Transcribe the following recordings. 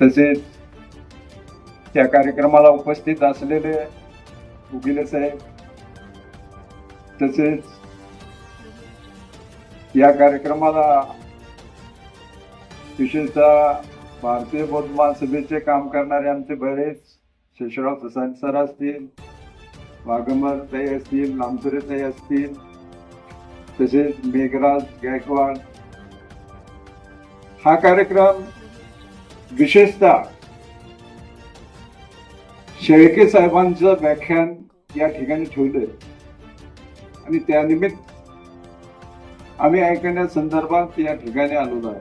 तसेच त्या कार्यक्रमाला उपस्थित असलेले उगिले साहेब तसेच या कार्यक्रमाला विशेषतः भारतीय बौद्ध महासभेचे काम करणारे आमचे बरेच शेषराव ससांत सर असतील वाघमर ताई असतील लांबसुरे ताई असतील तसेच मेघराज गायकवाड. हा कार्यक्रम विशेषतः शेळके साहेबांचं व्याख्यान या ठिकाणी ठेवलंय. आणि त्यानिमित्त आम्ही ऐकण्या संदर्भात या ठिकाणी आलेलो आहे.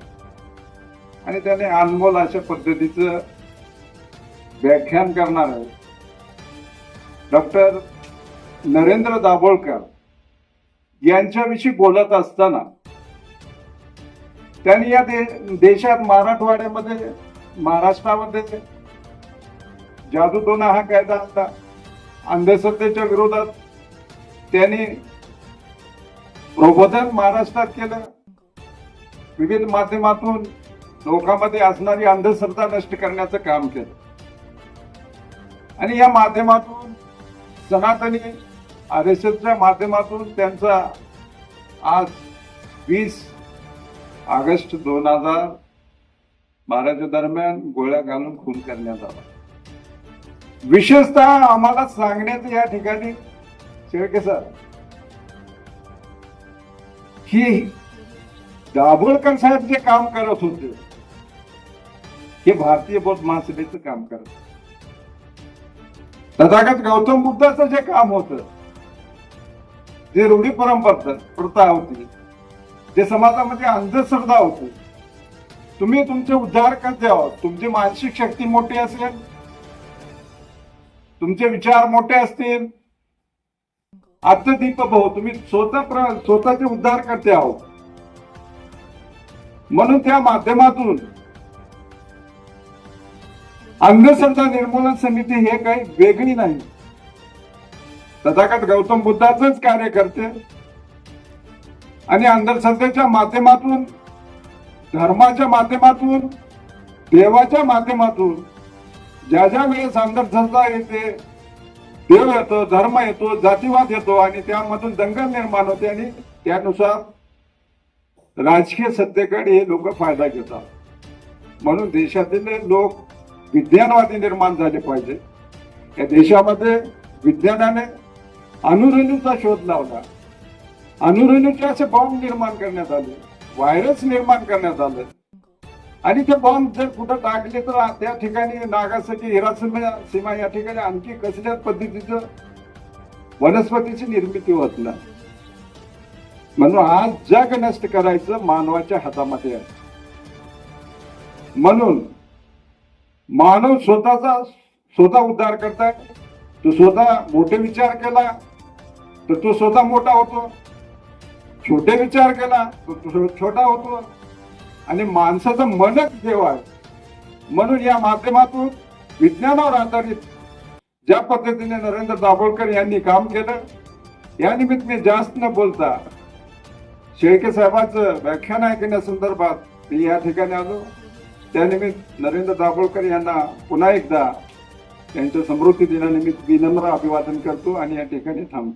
आणि त्याने अनमोल अशा पद्धतीचं व्याख्यान करणार आहे. डॉक्टर नरेंद्र दाभोळकर यांच्याविषयी बोलत असताना त्यांनी या दे, देशात मराठवाड्यामध्ये महाराष्ट्रामध्ये जादूटोना हा कायदा आता अंधश्रद्धेच्या विरोधात त्यांनी प्रबोधन महाराष्ट्रात केलं. विविध माध्यमातून लोकांमध्ये असणारी अंधश्रद्धा नष्ट करण्याचं काम केलं. आणि या माध्यमातून सनातनी आर एस एसच्या माध्यमातून त्यांचा आज वीस ऑगस्ट दोन हजार बाराच्या दरम्यान गोळ्या घालून खून करण्यात आला. विशेषतः आम्हाला सांगण्यात या ठिकाणी शेळके सर की दाभोळकर साहेब जे काम करत होते हे भारतीय बौद्ध महासभेचं काम करत तथागत गौतम बुद्धाचं जे काम होतं जे रूढी परंपरा प्रथा होती जे समाजामध्ये अंधश्रद्धा होती तुम्ही तुमचे उद्धार करते आहोत तुमची मानसिक शक्ती मोठी असेल. तुमचे विचार मोठे असतील. आत्मदीप भाऊ तुम्ही स्वतः प्र- स्वतःचे उद्धार करते आहोत म्हणून त्या माध्यमातून अंधश्रद्धा निर्मूलन समिती हे काही वेगळी नाही. तथागत गौतम बुद्धाच कार्य करते. आणि अंधश्रद्धेच्या माध्यमातून धर्माच्या माध्यमातून देवाच्या माध्यमातून ज्या ज्या वेळेस अंधश्रद्धा येते देव येतो धर्म येतो जातीवाद येतो आणि त्यामधून दंगल निर्माण होते आणि त्यानुसार राजकीय सत्तेकडे हे लोक फायदा घेतात. म्हणून देशातील लोक विज्ञानवादी निर्माण झाले पाहिजे. या देशामध्ये विज्ञानाने अनुरेणूचा शोध लावला. अनुरेणूचे असे बॉम्ब निर्माण करण्यात आले. व्हायरस निर्माण करण्यात आलं. आणि ते बॉम्ब जर कुठं टाकले तर त्या ठिकाणी नागासाठी हिरासीमा सीमा या ठिकाणी आणखी कसल्याच पद्धतीचं वनस्पतीची निर्मिती होत नाही. म्हणून आज जग नष्ट करायचं मानवाच्या हातामध्ये आहे. म्हणून मानव स्वतःचा स्वतः उद्धार करताय तो स्वतः मोठे विचार केला तर तो स्वतः मोठा होतो. छोटे विचार केला तर तो छोटा होतो. आणि माणसाचं मनच देव आहे म्हणून या माध्यमातून विज्ञानावर आधारित ज्या पद्धतीने नरेंद्र दाभोळकर यांनी काम केलं या निमित्त मी जास्त न बोलता शेळके साहेबांचं व्याख्यान ऐकण्यासंदर्भात मी या ठिकाणी आलो. त्यानिमित्त नरेंद्र दाभोळकर यांना पुन्हा एकदा त्यांच्या समृद्धी दिनानिमित्त विनम्र अभिवादन करतो आणि या ठिकाणी थांबतो.